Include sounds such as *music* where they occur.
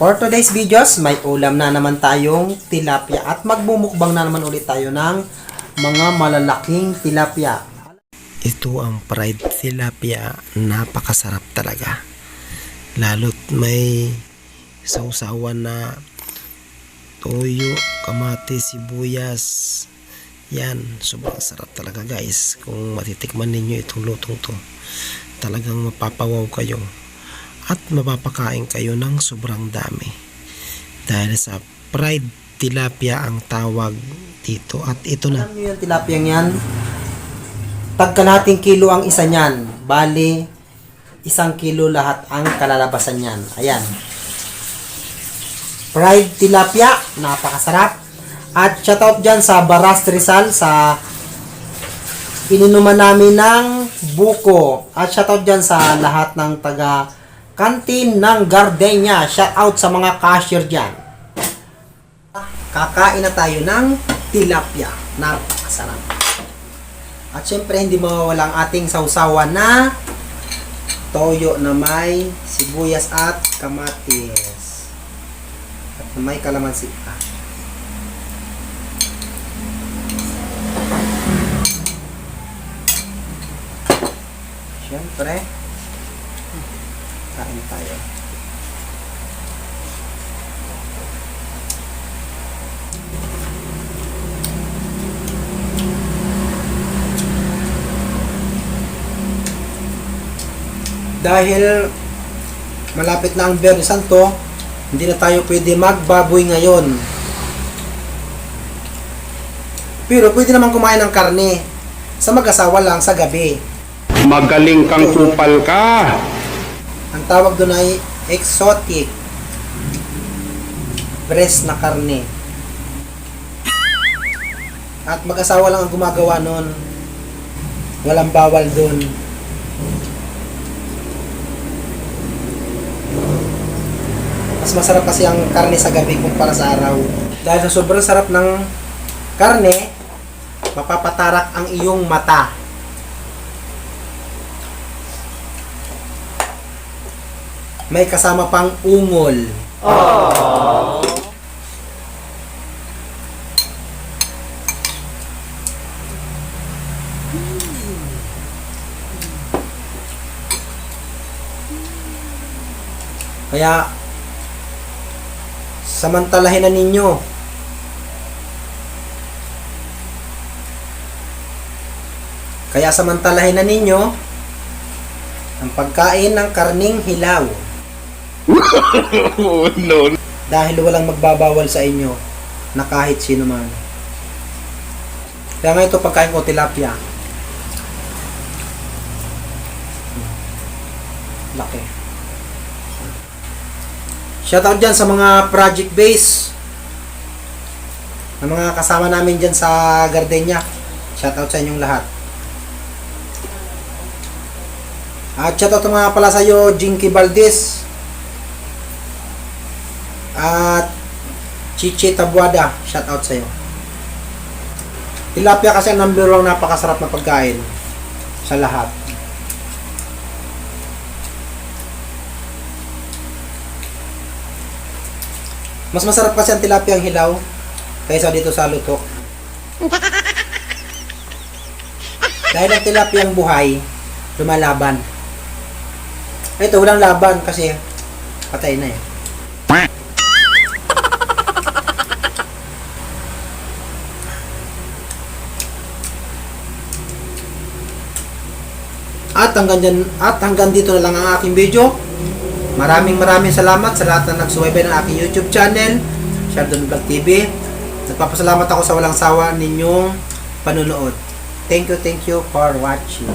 For today's videos, may ulam na naman tayong tilapia at magbumukbang na naman ulit tayo ng mga malalaking tilapia. Ito ang fried tilapia. Napakasarap talaga. Lalo't may sausawan na toyo, kamatis, sibuyas. Yan, sobrang sarap talaga guys. Kung matitikman ninyo itong lutong to, talagang mapapawaw kayo at mapapakain kayo ng sobrang dami. Dahil sa fried tilapia ang tawag dito at ito na. Alam nyo yung tilapia yan? Tagkalating kilo ang isa niyan. Bali, isang kilo lahat ang kalalabasan niyan. Ayan. Fried tilapia, napakasarap. At shoutout dyan sa Baras Rizal sa ininuman namin ng buko. At shoutout dyan sa lahat ng taga kantin ng Gardenia. Shoutout sa mga cashier dyan. Kakain na tayo ng tilapia. Napakasarap. At syempre, hindi mawawala ang ating sausawan na toyo na may sibuyas at kamatis. At may kalamansi pa. Syempre, kain tayo. dahil malapit na ang Biyernes Santo, hindi na tayo pwede magbaboy ngayon. Pero pwede naman kumain ng karne sa mag-asawa lang sa gabi. Magaling kang kupal ka. Ang tawag doon ay exotic breast na karne. At mag-asawa lang ang gumagawa noon. Walang bawal doon. Mas masarap kasi ang karne sa gabi kumpara sa araw. Dahil sa sobrang sarap ng karne, mapapatarak ang iyong mata. May kasama pang ungol. Kaya samantalahin na ninyo. Kaya samantalahin na ninyo ang pagkain ng karning hilaw *laughs* no. dahil walang magbabawal sa inyo na kahit sino man. Kaya nga ito pagkain ko tilapia. Laki. Shoutout dyan sa mga project base na mga kasama namin dyan sa Gardenia. Shoutout sa inyong lahat. At shoutout nga pala sa iyo, Jinky Valdez. At Chichi Tabuada, shoutout sa iyo. Tilapia kasi ang number one napakasarap na pagkain sa lahat. Mas masarap kasi ang tilapia ang hilaw kaysa dito sa lutok. *laughs* Dahil ang tilapia ang buhay, lumalaban. Ito, walang laban kasi patay na eh. At hanggang, dyan, at hanggang dito na lang ang aking video. Maraming maraming salamat sa lahat na nagsubaybay ng aking YouTube channel, Sheldon Vlog TV. Nagpapasalamat ako sa walang sawa ninyong panunood. Thank you, thank you for watching.